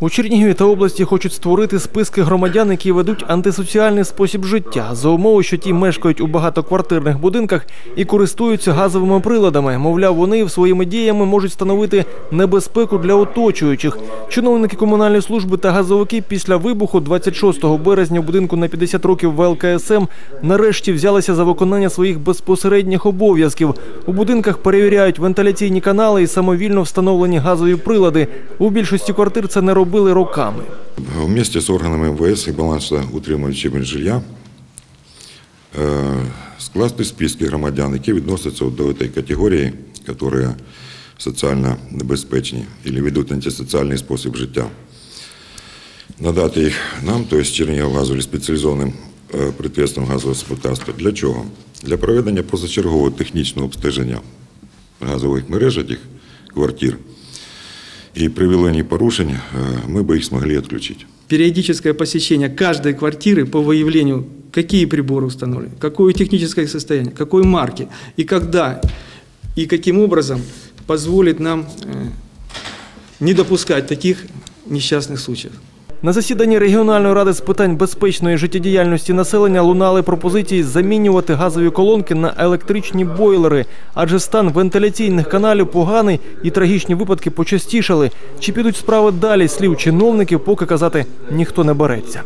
У Чернігові та області хочуть створити списки громадян, які ведуть антисоціальний спосіб життя за умови, що ті мешкають у багатоквартирних будинках і користуються газовими приладами. Мовляв, вони своїми діями можуть становити небезпеку для оточуючих. Чиновники комунальної служби та газовики після вибуху 26 березня в будинку на 50 років ВЛКСМ нарешті взялися за виконання своїх безпосередніх обов'язків. У будинках перевіряють вентиляційні канали і самовільно встановлені газові прилади. У більшості квартир це не робили роками. Вместе с органами МВС и балансоутримувачами жилья е, скласти списки громадян, які відносяться до цієї категорії, які соціально небезпечні або ведуть антисоціальний спосіб життя. Надати їх нам, тобто Чернігівгазу, спеціалізованим е, підприємствам газового господарства. Для чого? Для проведення позачергового технічного обстеження газових мереж цих квартир. І при виявленні порушень е, ми б їх змогли відключити. периодическое посещение каждой квартиры по выявлению, какие приборы установлены, какое техническое состояние, какой марки и когда и каким образом позволит нам э, не допускать таких несчастных случаев. На засіданні регіональної ради з питань безпечної життєдіяльності населення лунали пропозиції замінювати газові колонки на електричні бойлери, адже стан вентиляційних каналів поганий і трагічні випадки почастішали. Чи підуть справи далі слів чиновників, поки казати ніхто не береться.